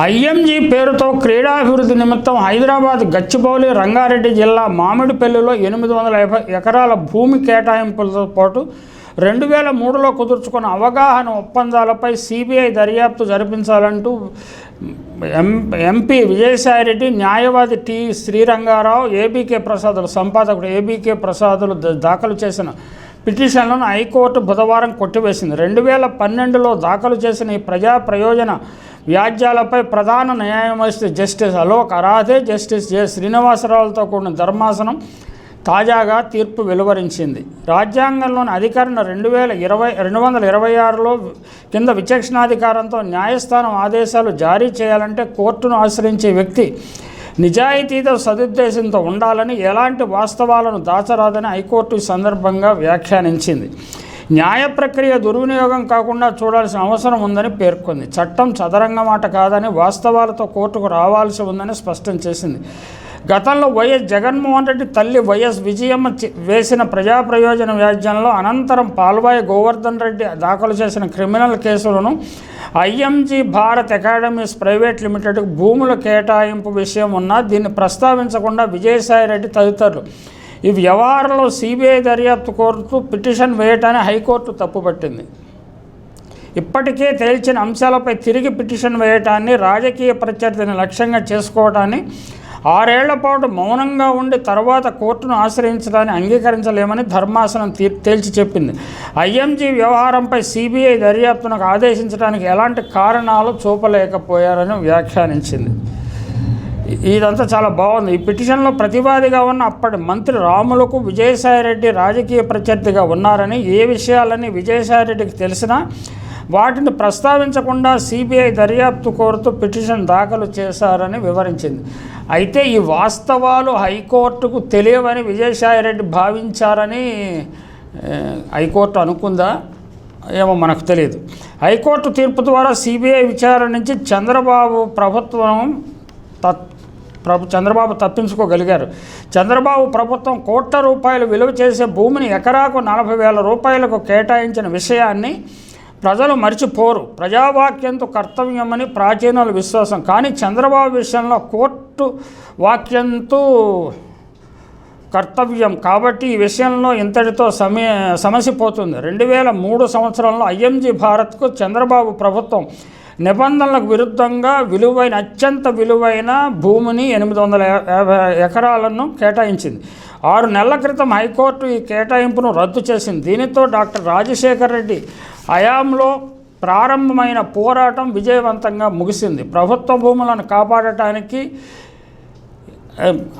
IMG పేరుతో క్రీడాభివృద్ధి నిమిత్తం హైదరాబాద్ గచ్చిబౌలి రంగారెడ్డి జిల్లా మామిడిపల్లిలో ఎనిమిది వందల యాభై ఎకరాల భూమి కేటాయింపులతో పాటు రెండు వేల మూడులో కుదుర్చుకున్న అవగాహన ఒప్పందాలపై సిబిఐ దర్యాప్తు జరిపించాలంటూ ఎం ఎంపీ విజయసాయిరెడ్డి న్యాయవాది టి శ్రీరంగారావు ఏబీకే ప్రసాదులు సంపాదకుడు ఏబీకే ప్రసాదులు దాఖలు చేసిన పిటిషన్లను హైకోర్టు బుధవారం కొట్టివేసింది. రెండు వేల పన్నెండులో దాఖలు చేసిన ఈ ప్రజా ప్రయోజన వ్యాజ్యాలపై ప్రధాన న్యాయమూర్తి justice Alok Aradhe justice J. శ్రీనివాసరావులతో కూడిన ధర్మాసనం తాజాగా తీర్పు వెలువరించింది. రాజ్యాంగంలోని అధికరణ రెండు వేల ఇరవై రెండు వందల ఇరవై ఆరులో కింద విచక్షణాధికారంతో న్యాయస్థానం ఆదేశాలు జారీ చేయాలంటే కోర్టును ఆశ్రయించే వ్యక్తి నిజాయితీతో సదుద్దేశంతో ఉండాలని ఎలాంటి వాస్తవాలను దాచరాదని హైకోర్టు ఈ సందర్భంగా వ్యాఖ్యానించింది. న్యాయ ప్రక్రియ దుర్వినియోగం కాకుండా చూడాల్సిన అవసరం ఉందని పేర్కొంది. చట్టం చదరంగ మాట కాదని వాస్తవాలతో కోర్టుకు రావాల్సి ఉందని స్పష్టం చేసింది. గతంలో వైఎస్ జగన్మోహన్ రెడ్డి తల్లి వైఎస్ విజయమ్మ వేసిన ప్రజా ప్రయోజన వ్యాజ్యంలో అనంతరం పాల్వాయి గోవర్ధన్ రెడ్డి దాఖలు చేసిన క్రిమినల్ కేసులను ఐఎంజీ భారత్ అకాడమీస్ ప్రైవేట్ లిమిటెడ్కు భూముల కేటాయింపు విషయం ఉన్నా దీన్ని ప్రస్తావించకుండా విజయసాయి రెడ్డి తదితరులు ఈ వ్యవహారంలో సిబిఐ దర్యాప్తు కోరుతూ పిటిషన్ వేయటాన్ని హైకోర్టు తప్పుపట్టింది ఇప్పటికే తేల్చిన అంశాలపై తిరిగి పిటిషన్ వేయటాన్ని రాజకీయ ప్రత్యర్థిని లక్ష్యంగా చేసుకోవటాన్ని ఆరేళ్ళ పాటు మౌనంగా ఉండి తర్వాత కోర్టును ఆశ్రయించడాన్ని అంగీకరించలేమని ధర్మాసనం తీ తేల్చి చెప్పింది. ఐఎంజీ వ్యవహారంపై సిబిఐ దర్యాప్తునకు ఆదేశించడానికి ఎలాంటి కారణాలు చూపలేకపోయారని వ్యాఖ్యానించింది. ఇదంతా చాలా బాగుంది. ఈ పిటిషన్లో ప్రతివాదిగా ఉన్న అప్పటి మంత్రి రాములకు విజయసాయిరెడ్డి రాజకీయ ప్రత్యర్థిగా ఉన్నారని ఏ విషయాలని విజయసాయిరెడ్డికి తెలిసినా వాటిని ప్రస్తావించకుండా సిబిఐ దర్యాప్తు కోరుతూ పిటిషన్ దాఖలు చేశారని వివరించింది. అయితే ఈ వాస్తవాలు హైకోర్టుకు తెలియవని విజయసాయిరెడ్డి భావించారని హైకోర్టు అనుకుందా? ఏమో మనకు తెలియదు. హైకోర్టు తీర్పు ద్వారా సిబిఐ విచారణ నుంచి చంద్రబాబు ప్రభుత్వం తత్ ప్రభు చంద్రబాబు తప్పించుకోగలిగారు. చంద్రబాబు ప్రభుత్వం కోట్ల రూపాయలు విలువ చేసే భూమిని ఎకరాకు నలభై వేల రూపాయలకు కేటాయించిన విషయాన్ని ప్రజలు మర్చిపోరు. ప్రజావాక్యంతో కర్తవ్యమని ప్రాచీనుల విశ్వాసం. కానీ చంద్రబాబు విషయంలో కోర్టు వాక్యంతో కర్తవ్యం. కాబట్టి ఈ విషయంలో ఇంతటితో సమయ సమసిపోతుంది. రెండు వేల మూడు సంవత్సరంలో ఐఎంజీ భారత్కు చంద్రబాబు ప్రభుత్వం నిబంధనలకు విరుద్ధంగా విలువైన అత్యంత విలువైన భూమిని ఎనిమిది వందల యాభై ఎకరాలను కేటాయించింది. ఆరు నెలల క్రితం హైకోర్టు ఈ కేటాయింపును రద్దు చేసింది. దీనితో డాక్టర్ రాజశేఖర్ రెడ్డి హయాంలో ప్రారంభమైన పోరాటం విజయవంతంగా ముగిసింది. ప్రభుత్వ భూములను కాపాడటానికి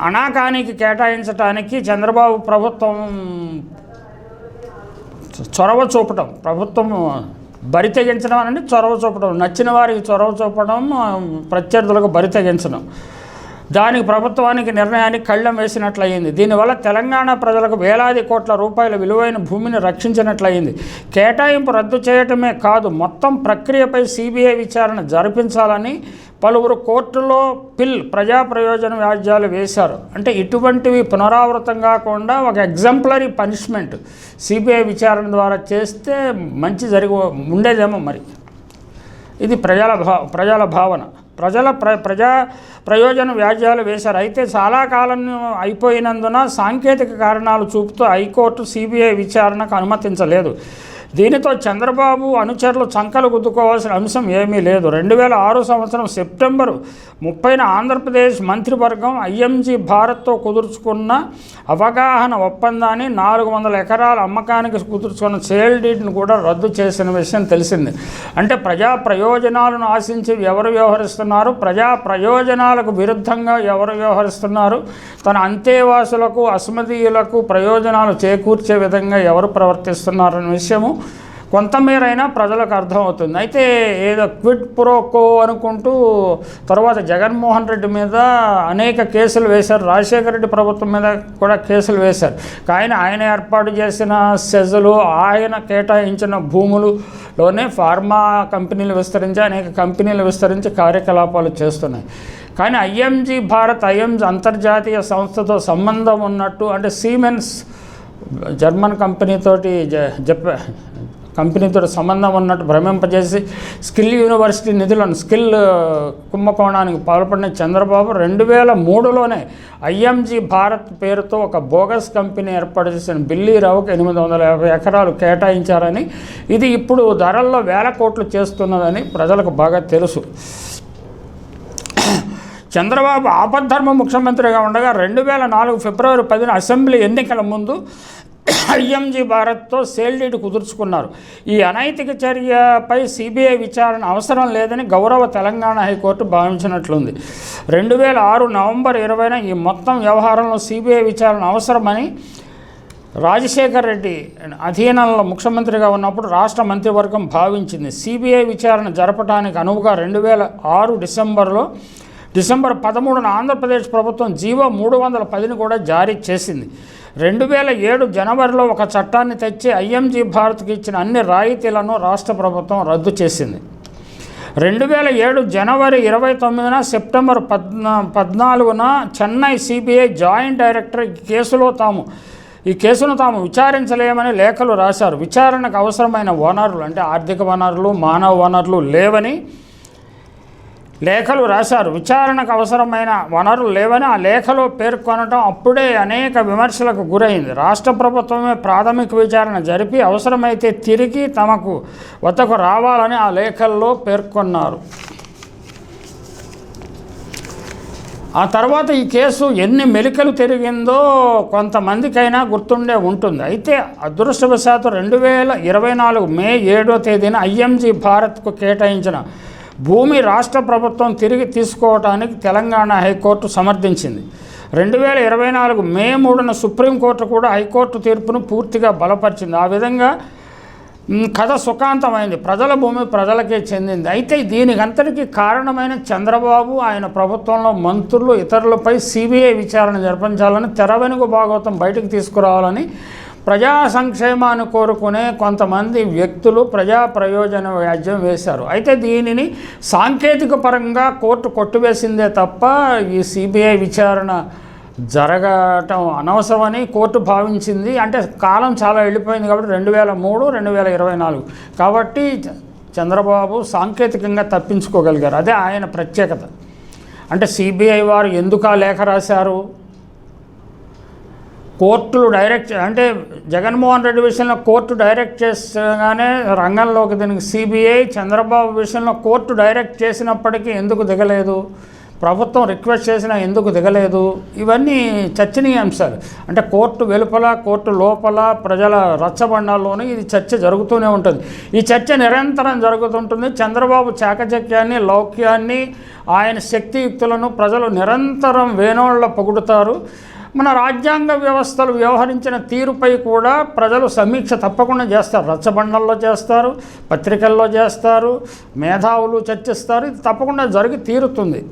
అనాకానికి కేటాయించడానికి చంద్రబాబు ప్రభుత్వం చొరవ చూపటం ప్రభుత్వం బరి తెగించడం అనేది చొరవ చూపడం. నచ్చిన వారికి చొరవ చూపడం ప్రత్యర్థులకు బరి తెగించడం. దానికి ప్రభుత్వానికి నిర్ణయానికి కళ్ళెం వేసినట్లయింది. దీనివల్ల తెలంగాణ ప్రజలకు వేలాది కోట్ల రూపాయల విలువైన భూమిని రక్షించినట్లయింది. కేటాయింపు రద్దు చేయటమే కాదు మొత్తం ప్రక్రియపై సిబిఐ విచారణ జరిపించాలని పలువురు కోర్టులో పిల్ ప్రజా ప్రయోజన వ్యాజ్యాలు వేశారు. అంటే ఇటువంటివి పునరావృతం కాకుండా ఒక ఎగ్జంప్లరీ పనిష్మెంట్ సిబిఐ విచారణ ద్వారా చేస్తే మంచి జరిగి ఉండేదేమో మరి. ఇది ప్రజల భా ప్రజల భావన. ప్రజల ప్ర ప్రజా ప్రయోజన వ్యాజ్యాలు వేశారు. అయితే చాలా కాలం అయిపోయినందున సాంకేతిక కారణాలు చూపుతూ హైకోర్టు సిబిఐ విచారణకు అనుమతించలేదు. దీనితో చంద్రబాబు అనుచరులు చంకలు గుద్దుకోవాల్సిన అంశం ఏమీ లేదు. రెండు వేల ఆరు సంవత్సరం సెప్టెంబరు ముప్పైన ఆంధ్రప్రదేశ్ మంత్రివర్గం ఐఎంజీ భారత్తో కుదుర్చుకున్న అవగాహన ఒప్పందాన్ని నాలుగు వందల ఎకరాల అమ్మకానికి కుదుర్చుకున్న సేల్ డీడ్ను కూడా రద్దు చేసిన విషయం తెలిసింది. అంటే ప్రజా ప్రయోజనాలను ఆశించి ఎవరు వ్యవహరిస్తున్నారు? ప్రజా ప్రయోజనాలకు విరుద్ధంగా ఎవరు వ్యవహరిస్తున్నారు? తన అంతేవాసులకు అస్మదీయులకు ప్రయోజనాలు చేకూర్చే విధంగా ఎవరు ప్రవర్తిస్తున్నారనే విషయము కొంతమేరైనా ప్రజలకు అర్థమవుతుంది. అయితే ఏదో క్విడ్ ప్రోకో అనుకుంటూ తర్వాత జగన్మోహన్ రెడ్డి మీద అనేక కేసులు వేశారు. రాజశేఖర రెడ్డి ప్రభుత్వం మీద కూడా కేసులు వేశారు. కానీ ఆయన ఏర్పాటు చేసిన సెజలు ఆయన కేటాయించిన భూములులోనే ఫార్మా కంపెనీలు విస్తరించి అనేక కంపెనీలు విస్తరించి కార్యకలాపాలు చేస్తున్నాయి. కానీ ఐఎంజీ భారత్ ఐఎంజీ అంతర్జాతీయ సంస్థతో సంబంధం ఉన్నట్టు అంటే సీమెన్స్ జర్మన్ కంపెనీతోటి జ- కంపెనీతో సంబంధం ఉన్నట్టు భ్రమింపజేసి స్కిల్ యూనివర్సిటీ నిధులను స్కిల్ కుంభకోణానికి పాల్పడిన చంద్రబాబు రెండు వేల మూడులోనే ఐఎంజీ భారత్ పేరుతో ఒక బోగస్ కంపెనీ ఏర్పాటు చేసిన బిల్లీరావుకు ఎనిమిది వందల యాభై ఎకరాలు కేటాయించారని ఇది ఇప్పుడు ధరల్లో వేల కోట్లు చేస్తున్నదని ప్రజలకు బాగా తెలుసు. చంద్రబాబు ఆపద్ధర్మ ముఖ్యమంత్రిగా ఉండగా రెండు వేల నాలుగు ఫిబ్రవరి పదిన అసెంబ్లీ ఎన్నికల ముందు ఐఎంజీ భారత్తో సేల్ డీడ్ కుదుర్చుకున్నారు. ఈ అనైతిక చర్యపై సిబిఐ విచారణ అవసరం లేదని గౌరవ తెలంగాణ హైకోర్టు భావించినట్లుంది. రెండు వేల ఆరు నవంబర్ ఇరవైన ఈ మొత్తం వ్యవహారంలో సిబిఐ విచారణ అవసరమని రాజశేఖర్ రెడ్డి అధీనంలో ముఖ్యమంత్రిగా ఉన్నప్పుడు రాష్ట్ర మంత్రివర్గం భావించింది. సిబిఐ విచారణ జరపడానికి అనువుగా రెండు వేల ఆరు డిసెంబర్లో డిసెంబర్ పదమూడున ఆంధ్రప్రదేశ్ ప్రభుత్వం జీవో మూడు వందల పదిని కూడా జారీ చేసింది. రెండు వేల ఏడు జనవరిలో ఒక చట్టాన్ని తెచ్చి ఐఎంజీ భారత్కి ఇచ్చిన అన్ని రాయితీలను రాష్ట్ర ప్రభుత్వం రద్దు చేసింది. రెండు వేల ఏడు జనవరి ఇరవై తొమ్మిదిన సెప్టెంబర్ పద్నా పద్నాలుగున చెన్నై సిబిఐ జాయింట్ డైరెక్టర్ ఈ కేసులో తాము ఈ కేసును తాము విచారించలేమని లేఖలు రాశారు. విచారణకు అవసరమైన వనరులు అంటే ఆర్థిక వనరులు మానవ వనరులు లేవని లేఖలు రాశారు. విచారణకు అవసరమైన వనరులు లేవని ఆ లేఖలో పేర్కొనడం అప్పుడే అనేక విమర్శలకు గురైంది. రాష్ట్ర ప్రభుత్వమే ప్రాథమిక విచారణ జరిపి అవసరమైతే తిరిగి తమకు వద్దకు రావాలని ఆ లేఖల్లో పేర్కొన్నారు. ఆ తర్వాత ఈ కేసు ఎన్ని మెలికలు తిరిగిందో కొంతమందికైనా గుర్తుండే ఉంటుంది. అయితే అదృష్టవశాత్తు రెండు వేల ఇరవై నాలుగు మే ఏడో తేదీన ఐఎంజీ భారత్కు కేటాయించిన భూమి రాష్ట్ర ప్రభుత్వం తిరిగి తీసుకోవటానికి తెలంగాణ హైకోర్టు సమర్థించింది. రెండు వేల ఇరవై నాలుగు మే మూడున సుప్రీంకోర్టు కూడా హైకోర్టు తీర్పును పూర్తిగా బలపరిచింది. ఆ విధంగా కథ సుఖాంతమైంది. ప్రజల భూమి ప్రజలకే చెందింది. అయితే దీనికంతటికి కారణమైన చంద్రబాబు ఆయన ప్రభుత్వంలో మంత్రులు ఇతరులపై సిబిఐ విచారణ జరిపించాలని తెరవెనుగు భాగవతం బయటకు తీసుకురావాలని ప్రజా సంక్షేమాన్ని కోరుకునే కొంతమంది వ్యక్తులు ప్రజా ప్రయోజన వ్యాజ్యం వేశారు. అయితే దీనిని సాంకేతిక పరంగా కోర్టు కొట్టివేసిందే తప్ప ఈ సిబిఐ విచారణ జరగటం అనవసరమని కోర్టు భావించింది. అంటే కాలం చాలా వెళ్ళిపోయింది కాబట్టి రెండు వేల మూడు రెండు వేల ఇరవై నాలుగు. కాబట్టి చ- చంద్రబాబు సాంకేతికంగా తప్పించుకోగలిగారు. అదే ఆయన ప్రత్యేకత. అంటే సిబిఐ వారు ఎందుకు ఆ లేఖ రాశారు? కోర్టులు డైరెక్ట్ అంటే జగన్మోహన్ రెడ్డి విషయంలో కోర్టు డైరెక్ట్ చేసగానే రంగంలోకి దీనికి సిబిఐ చంద్రబాబు విషయంలో కోర్టు డైరెక్ట్ చేసినప్పటికీ ఎందుకు దిగలేదు? ప్రభుత్వం రిక్వెస్ట్ చేసినా ఎందుకు దిగలేదు? ఇవన్నీ చర్చనీయాంశాలు. అంటే కోర్టు వెలుపల కోర్టు లోపల ప్రజల రచ్చబండాల్లోనూ ఇది చర్చ జరుగుతూనే ఉంటుంది. ఈ చర్చ నిరంతరం జరుగుతుంటుంది. చంద్రబాబు చాకచక్యాన్ని లౌక్యాన్ని ఆయన శక్తియుక్తులను ప్రజలు నిరంతరం వేనోళ్ళ పొగుడుతారు. మన రాజ్యాంగ వ్యవస్థలు వ్యవహరించిన తీరుపై కూడా ప్రజలు సమీక్ష తప్పకుండా చేస్తారు. రచ్చబండల్లో చేస్తారు పత్రికల్లో చేస్తారు మేధావులు చర్చిస్తారు. ఇది తప్పకుండా జరిగి తీరుతుంది.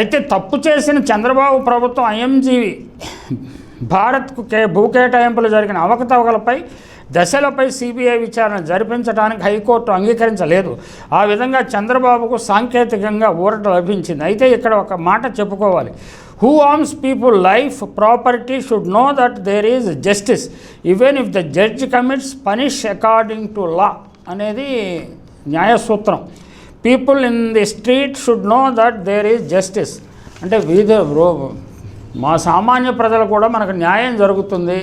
అయితే తప్పు చేసిన చంద్రబాబు ప్రభుత్వం ఐఎంజీవి భారత్కు కే భూ కేటాయింపులు జరిగిన అవకతవకలపై దశలపై సిబిఐ విచారణ జరిపించడానికి హైకోర్టు అంగీకరించలేదు. ఆ విధంగా చంద్రబాబుకు సాంకేతికంగా ఊరట లభించింది. అయితే ఇక్కడ ఒక మాట చెప్పుకోవాలి. Who arms people life property should know that there is justice even if the judge commits punish according to law అనేది న్యాయసూత్రం. People in the street should know that there is justice అంటే వీధి మా సామాన్య ప్రజలు కూడా మనకు న్యాయం జరుగుతుంది.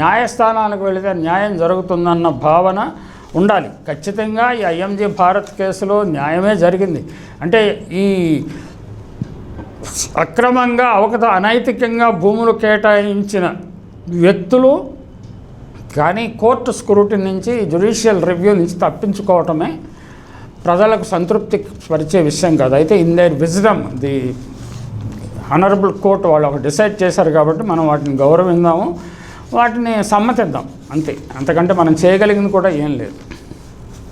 న్యాయస్థానానికి వెళితే న్యాయం జరుగుతుందన్న భావన ఉండాలి. ఖచ్చితంగా ఈ ఐఎంజీ భారత్ కేసులో న్యాయమే జరిగింది. అంటే ఈ అక్రమంగా అవకత అనైతికంగా భూములు కేటాయించిన వ్యక్తులు కానీ కోర్టు స్క్రూటీ నుంచి జ్యుడిషియల్ రివ్యూ నుంచి తప్పించుకోవటమే ప్రజలకు సంతృప్తి పరిచే విషయం కాదు. అయితే in their wisdom the honourable court వాళ్ళు ఒక డిసైడ్ చేశారు కాబట్టి మనం వాటిని గౌరవిందాము వాటిని సమ్మతిద్దాం. అంతే. అంతకంటే మనం చేయగలిగింది కూడా ఏం లేదు.